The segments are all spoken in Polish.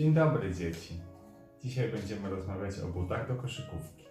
Dzień dobry dzieci. Dzisiaj będziemy rozmawiać o butach do koszykówki.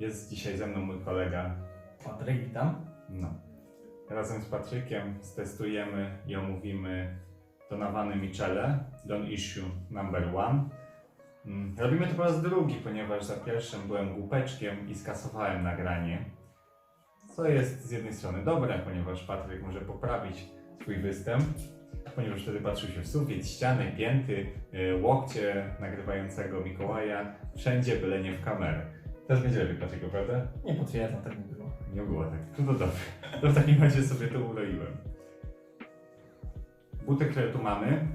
Jest dzisiaj ze mną mój kolega. Patryk, witam. No. Razem z Patrykiem stestujemy i omówimy Donawany Michele, Don Issue Number One. Mm, Robimy to po raz drugi, ponieważ za pierwszym byłem głupeczkiem i skasowałem nagranie. Co jest z jednej strony dobre, ponieważ Patryk może poprawić swój występ, ponieważ wtedy patrzył się w sufit, ściany, pięty, y, łokcie nagrywającego Mikołaja, wszędzie byle nie w kamerę. Teraz będzie lepiej, Patryku, prawda? Nie potwierdzam, tak nie było. Nie było tak. No to dobrze. To w takim razie sobie to uroiłem. Buty, które tu mamy,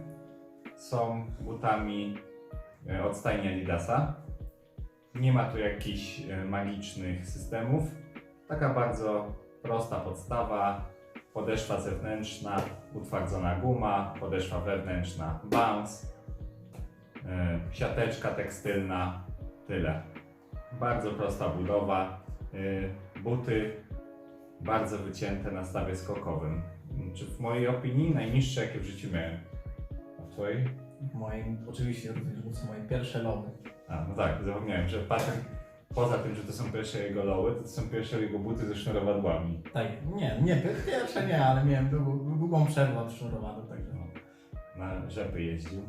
są butami e, od stajni Adidasa. Nie ma tu jakichś e, magicznych systemów. Taka bardzo prosta podstawa. Podeszwa zewnętrzna, utwardzona guma, podeszwa wewnętrzna, bounce, e, siateczka tekstylna, tyle. Bardzo prosta budowa. E, Buty bardzo wycięte na stawie skokowym. Czy w mojej opinii najniższe jakie w życiu miałem? A w twojej? W moim, oczywiście również, to są moje pierwsze lowy. A, no tak, zapomniałem, że Patryk, poza tym, że to są pierwsze jego loły, to, to są pierwsze jego buty ze sznurowadłami. Tak, nie, nie, pier- pierwsze nie, ale miałem długą, długą przerwę od sznurowaną, także no. Na rzepy jeździł.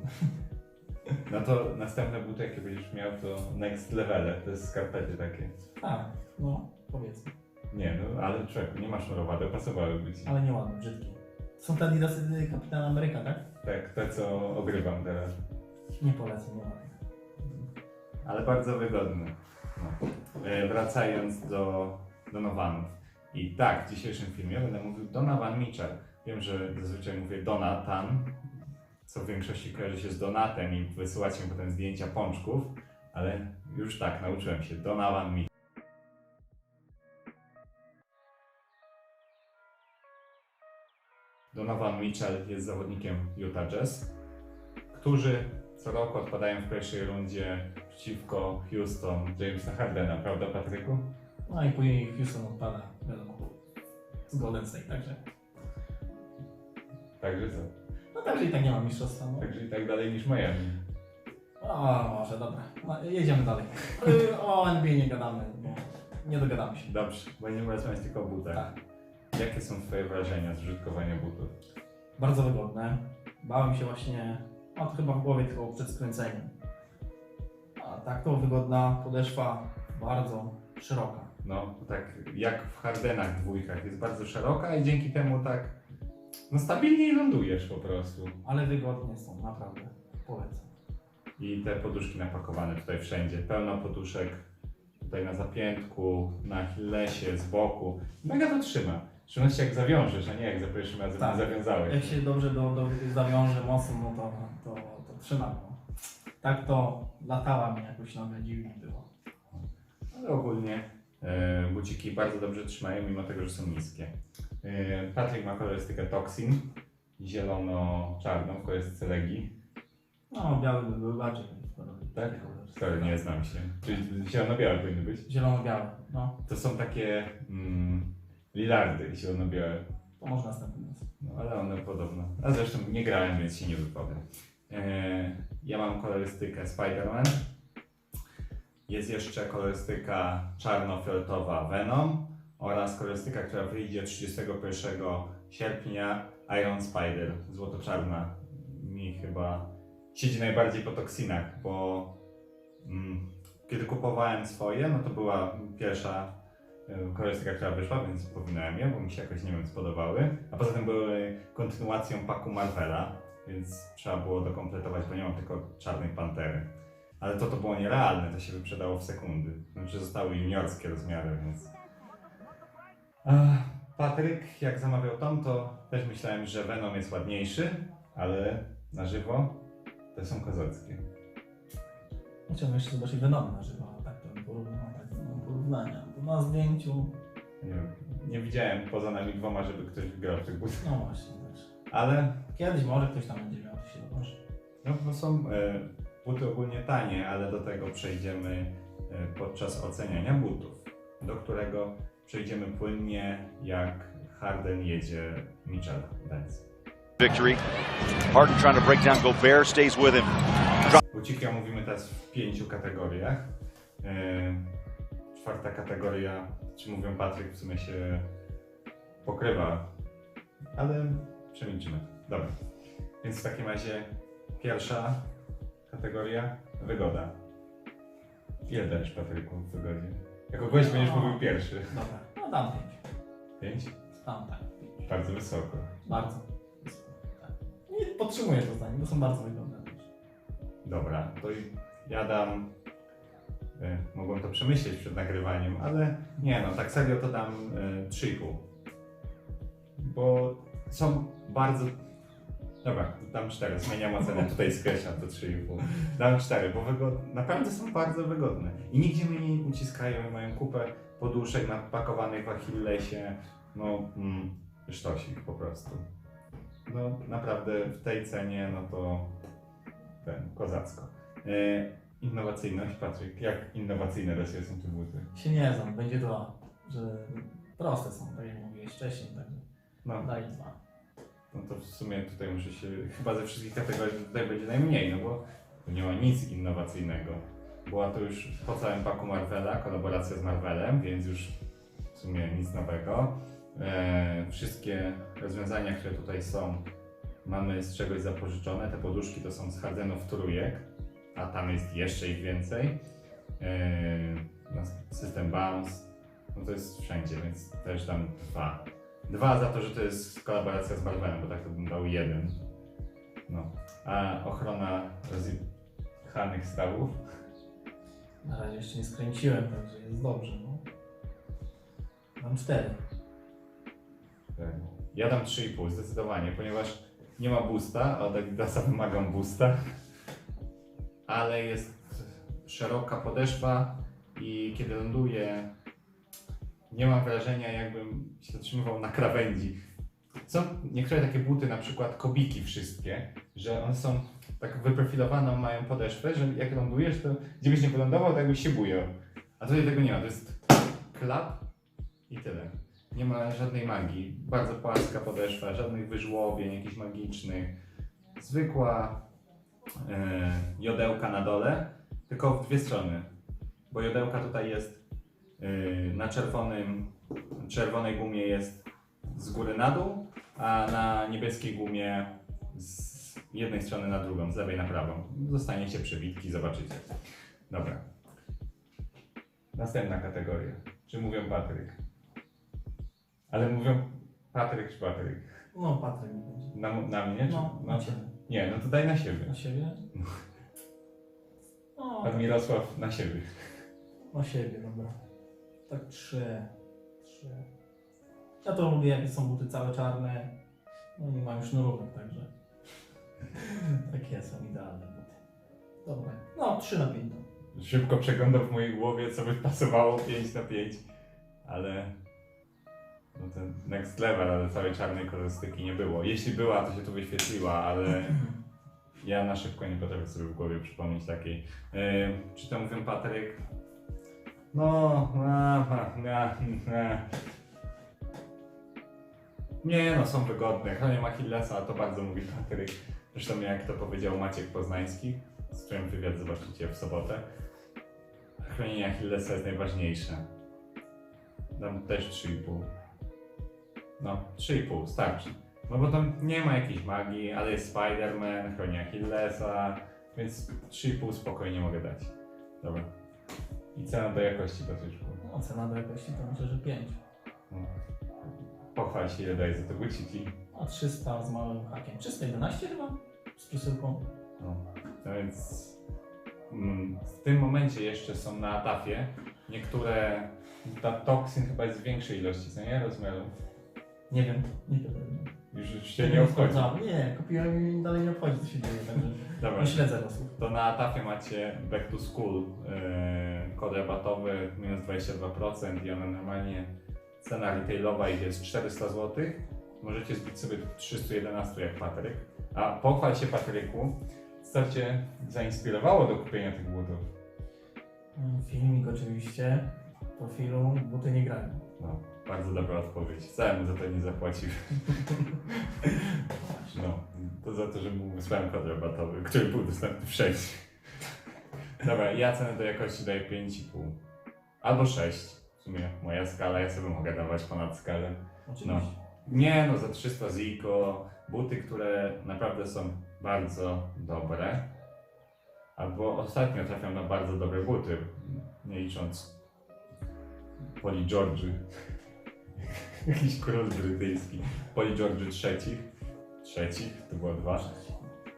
No to następne buty, jakie będziesz miał, to next level, to jest skarpety takie. Tak, no, powiedzmy. Nie, no ale człowieku, nie ma sznurowadeł, pasowałyby ci. Ale nie ładne, brzydkie. Są te Adidasy Kapitan Ameryka, tak? Tak, te co ogrywam teraz. Nie polecam, nie ładne. ale bardzo wygodny. E, wracając do Donovanów. I tak, w dzisiejszym filmie będę mówił Donovan Mitchell. Wiem, że zazwyczaj mówię Donatan, co w większości kojarzy się z Donatem i wysyłacie mi potem zdjęcia pączków, ale już tak, nauczyłem się. Donovan Mitchell. Donovan Mitchell jest zawodnikiem Utah Jazz, którzy co roku odpadają w pierwszej rundzie przeciwko Houston Jamesa Hardena, prawda Patryku? No i później Houston odpada, wiadomo, z Golden State, także. Także co? No także i tak nie ma mistrzostwa, no. Także i tak dalej niż Miami. O, może, dobra. No, jedziemy dalej. O NBA nie gadamy, bo nie dogadamy się. Dobrze, będziemy rozmawiać tylko o butach. Tak. Jakie są Twoje wrażenia z użytkowania butów? Bardzo wygodne. Bałem się właśnie, no to chyba w głowie tylko przed skręceniem. A tak to wygodna podeszwa, bardzo szeroka. No, tak jak w Hardenach dwójkach jest bardzo szeroka i dzięki temu tak no stabilniej lądujesz po prostu. Ale wygodnie są, naprawdę. Polecam. I te poduszki napakowane tutaj wszędzie. Pełno poduszek tutaj na zapiętku, na Achillesie, z boku. Mega to trzyma. W szczególności jak zawiążesz, a nie jak za pierwszym razem Tak. zawiązałeś. Jak się dobrze do, do, zawiąże mocno, no to, to, to trzyma. No. Tak to latała mi jakoś nagle dziwnie było. Ale ogólnie e, buciki bardzo dobrze trzymają, mimo tego, że są niskie. E, Patryk ma kolorystykę Toxin, zielono-czarną w kolorystyce Legii. No, biały by był bardziej. Tak? Sorry, nie znam się. Czyli zielono-białe powinny być. Zielono-biały, no. To są takie mm, lilardy zielono-białe. To może następny raz. No, ale one podobno. A zresztą nie grałem, więc się nie wypowiem. E, ja mam kolorystykę Spider-Man. Jest jeszcze kolorystyka czarno-fioletowa Venom oraz kolorystyka, która wyjdzie 31 sierpnia Iron Spider, złoto-czarna. Mi chyba siedzi najbardziej po toksinach, bo mm, kiedy kupowałem swoje, no to była pierwsza e, kolorystyka, która wyszła, więc powinałem je, bo mi się jakoś, nie wiem, spodobały. A poza tym były kontynuacją paku Marvela, więc trzeba było dokompletować, bo nie mam tylko czarnej pantery. Ale to to było nierealne, to się wyprzedało w sekundy. Znaczy zostały juniorskie rozmiary, więc... Ach, Patryk, jak zamawiał Tom, to też myślałem, że Venom jest ładniejszy, ale na żywo to są kozackie. Chciałbym jeszcze zobaczyć Venoma na żywo, tak to porównania. Na zdjęciu, Nie, nie widziałem poza nami dwoma, żeby ktoś grał w tych butach. no właśnie, też. Ale Kiedyś może ktoś tam będzie miał, to się zobaczy. No bo są e, buty ogólnie tanie, ale do tego przejdziemy e, podczas oceniania butów, do którego przejdziemy płynnie jak Harden jedzie Mitchell Benz. victory. Harden trying to break down Gobert, stays with him. Buciki omówimy teraz w pięciu kategoriach. E, czwarta kategoria, czy mówią Patryk, w sumie się pokrywa, ale przemilczymy. Dobra. Więc w takim razie pierwsza kategoria wygoda. Ile dajesz Patryku w wygodzie? Jako gość będziesz No. mówił pierwszy. Dobra, no dam pięć. Pięć? Dam tak. Bardzo wysoko. Bardzo. Tak. Nie podtrzymuję to zdanie, bo są bardzo wygodne. Dobra, to ja dam. E, mogłem to przemyśleć przed nagrywaniem, ale nie no, tak serio to dam e, 3,5. Bo są bardzo. Dobra, dam 4, zmieniam ocenę, tutaj skreślam to 3,5. Dam 4, bo wygod... naprawdę są bardzo wygodne. I nigdzie mnie nie uciskają i mają kupę poduszek napakowanych w Achillesie. No, mm, sztosik po prostu. No, naprawdę w tej cenie, no to ten, kozacko. E, innowacyjność, Patryk, jak innowacyjne Rosje są te buty? Się nie znam, będzie dwa. Że proste są, tak jak mówiłeś wcześniej, także No, daję dwa. no to w sumie tutaj muszę się, chyba ze wszystkich kategorii tutaj będzie najmniej, no bo tu nie ma nic innowacyjnego. Była to już po całym paku Marvela, kolaboracja z Marvelem, więc już w sumie nic nowego. E, wszystkie rozwiązania, które tutaj są, mamy z czegoś zapożyczone. Te poduszki to są z Hardenów trójek, a tam jest jeszcze ich więcej. E, no, system Bounce, no to jest wszędzie, więc też dam dwa. Dwa za to, że to jest kolaboracja z Marvelem, bo tak to bym dał jeden. No. A ochrona rozjechanych stawów? Na razie jeszcze nie skręciłem, także jest dobrze. No. Mam cztery. Tak. Ja dam 3,5 zdecydowanie, ponieważ nie ma boosta, a od Adidasa wymagam boosta. Ale jest szeroka podeszwa i kiedy ląduję, nie mam wrażenia jakbym się zatrzymywał na krawędzi. Są niektóre takie buty, na przykład kobiki wszystkie, że one są tak wyprofilowaną mają podeszwę, że jak lądujesz, to gdzie byś nie wylądował, to jakbyś się bujał. A tutaj tego nie ma, to jest klap i tyle. Nie ma żadnej magii. Bardzo płaska podeszwa, żadnych wyżłobień jakichś magicznych. Zwykła jodełka na dole, tylko w dwie strony. Bo jodełka tutaj jest e, na czerwonym, czerwonej gumie jest z góry na dół, a na niebieskiej gumie z jednej strony na drugą, z lewej na prawą. Zostaniecie przebitki, zobaczycie. Dobra. Następna kategoria. Czy mówią Patryk? Ale mówią Patryk czy Patryk? No, Patryk. Na, na mnie? Czy, No, na ciebie. Nie, no to daj na siebie. Na siebie? No, Pan Mirosław na siebie. na siebie, dobra. Tak trzy. Trzy. Ja to lubię, jak są buty całe czarne. No i nie mają sznurówek, także. Takie są idealne buty. Dobra. No, trzy na pięć. Szybko przeglądam w mojej głowie, co by pasowało 5 na 5, ale no ten next level, ale całej czarnej kolorystyki nie było. Jeśli była, to się tu wyświetliła, ale ja na szybko nie potrafię sobie w głowie przypomnieć takiej. Yy, czy to mówią Patryk? No, a, a, a, a. Nie no, są wygodne. Chronią Achillesa, to bardzo mówi Patryk. Zresztą jak to powiedział Maciek Poznański, z którym wywiad zobaczycie w sobotę. Chronienie Achillesa jest najważniejsze. Dam też 3,5. No, 3,5, starczy. No bo tam nie ma jakiejś magii, ale jest Spider-Man, chroni Achillesa, więc 3,5 spokojnie mogę dać. Dobra. I cena do jakości, Patryczku. No, cena do jakości to myślę, że pięć. No. Pochwal się, ile daje za te buciki. A 300 z małym hakiem. 311 chyba? Z przesyłką. No, no więc mm, w tym momencie jeszcze są na tafie niektóre. Ta toksyn chyba jest w większej ilości, co nie? Rozmiaru. Nie wiem, nie wiem. Już, już się nie obchodzi. Nie, kupiłem i dalej nie obchodzi, co się dzieje. Także Dobra, nie śledzę losów. to na tafie macie back to school. Yy, kod rabatowy minus 22% i ona normalnie cena retailowa ich jest 400 zł. Możecie zbić sobie 311 jak Patryk. A pochwal się Patryku, co cię zainspirowało do kupienia tych butów? Mm, Filmik oczywiście. Profilu, buty nie grają. No, bardzo dobra odpowiedź. Wcale mu za to nie zapłacił. No, to za to, że mu wysłałem kod rabatowy, który był dostępny wszędzie. Dobra, ja cenę do jakości daję 5,5. Albo 6. W sumie moja skala, ja sobie mogę dawać ponad skalę. Oczywiście. Nie no, za 300 ziko, buty, które naprawdę są bardzo dobre. Albo ostatnio trafiam na bardzo dobre buty, nie licząc Poli George'y. Jakiś król brytyjski. Poli George'y trzecich. Trzecich, to było dwa.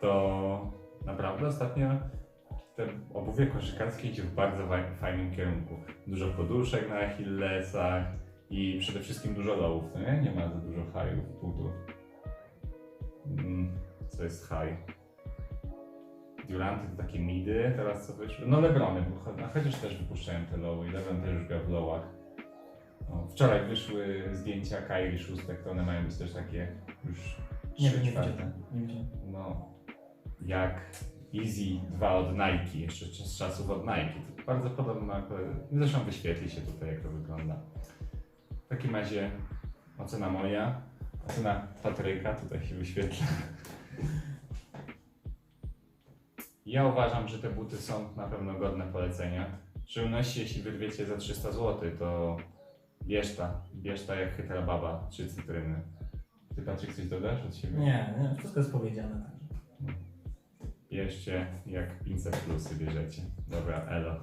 To naprawdę ostatnio te obuwie koszykarskie idzie w bardzo fajnym kierunku. Dużo poduszek na Achillesach i przede wszystkim dużo lowów, no nie? Nie ma za dużo highów, butów. Mm, co jest high? Duranty to takie midy, teraz co wyszły? No Lebrony, chociaż też wypuszczają te lowy i Lebron też już gra w lowach. No, wczoraj wyszły zdjęcia Kyrie szóstek, to one mają być też takie już Nie trzy nie czwarte. widziałem. Nie widziałem. No, jak Easy 2 od Nike, jeszcze z czasów od Nike. To bardzo podobna, zresztą wyświetli się tutaj, jak to wygląda. W takim razie ocena moja, ocena Patryka, tutaj się wyświetla. Ja uważam, że te buty są na pewno godne polecenia. W szczególności jeśli wyrwiecie za 300 zł, to bierz ta, bierz ta jak chytra baba, czy cytryny. Ty Patryk coś dodasz od siebie? Nie, nie, wszystko jest powiedziane. Także. Bierzcie jak 500 plusy bierzecie. Dobra, elo.